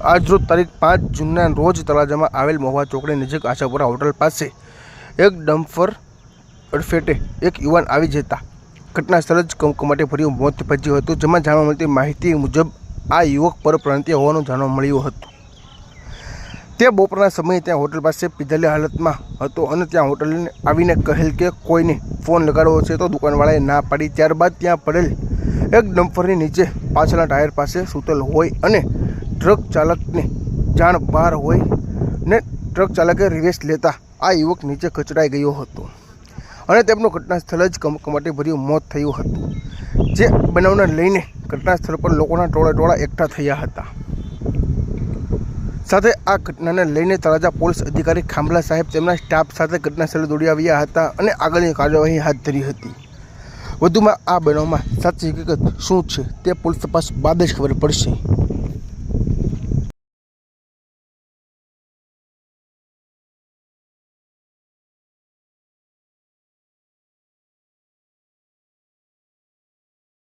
આજરોજ તારીખ પાંચ જૂનના રોજ તળાજામાં આવેલ મહુવા ચોકડી નજીક આશાપુરા હોટલ પાસે એક ડમ્ફર અડફેટે એક યુવાન આવી જતા ઘટના સ્થળે જ કમકમાટે ફર્યું મોત ભજ્યું હતું, જેમાં જાણવા મળતી માહિતી મુજબ આ યુવક પરપ્રાંતીય હોવાનું જાણવા મળ્યું હતું. તે બપોરના સમયે ત્યાં હોટલ પાસે પીધેલી હાલતમાં હતો અને ત્યાં હોટલને આવીને કહેલ કે કોઈને ફોન લગાડવો છે તો દુકાનવાળાએ ના પાડી. ત્યારબાદ ત્યાં પડેલ એક ડમ્પરની નીચે પાછળના ટાયર પાસે સૂતેલ હોય અને ટ્રક ચાલકને જાણ બહાર હોય ને ટ્રક ચાલકે રિવેસ લેતા આ યુવક નીચે કચડાઈ ગયો હતો અને તેમનું ઘટના સ્થળે જ કમકમાટી ભર્યું મોત થયું હતું. જે બનાવને લઈને ઘટના સ્થળ પર લોકોના ટોળા ટોળા એકઠા થયા હતા. સાથે આ ઘટનાને લઈને તળાજા પોલીસ અધિકારી ખાંભલા સાહેબ તેમના સ્ટાફ સાથે ઘટના સ્થળે દોડી આવ્યા હતા અને આગળની કાર્યવાહી હાથ ધરી હતી. વધુમાં આ બનાવમાં સાચી હકીકત શું છે તે પોલીસ તપાસ બાદ જ ખબર પડશે.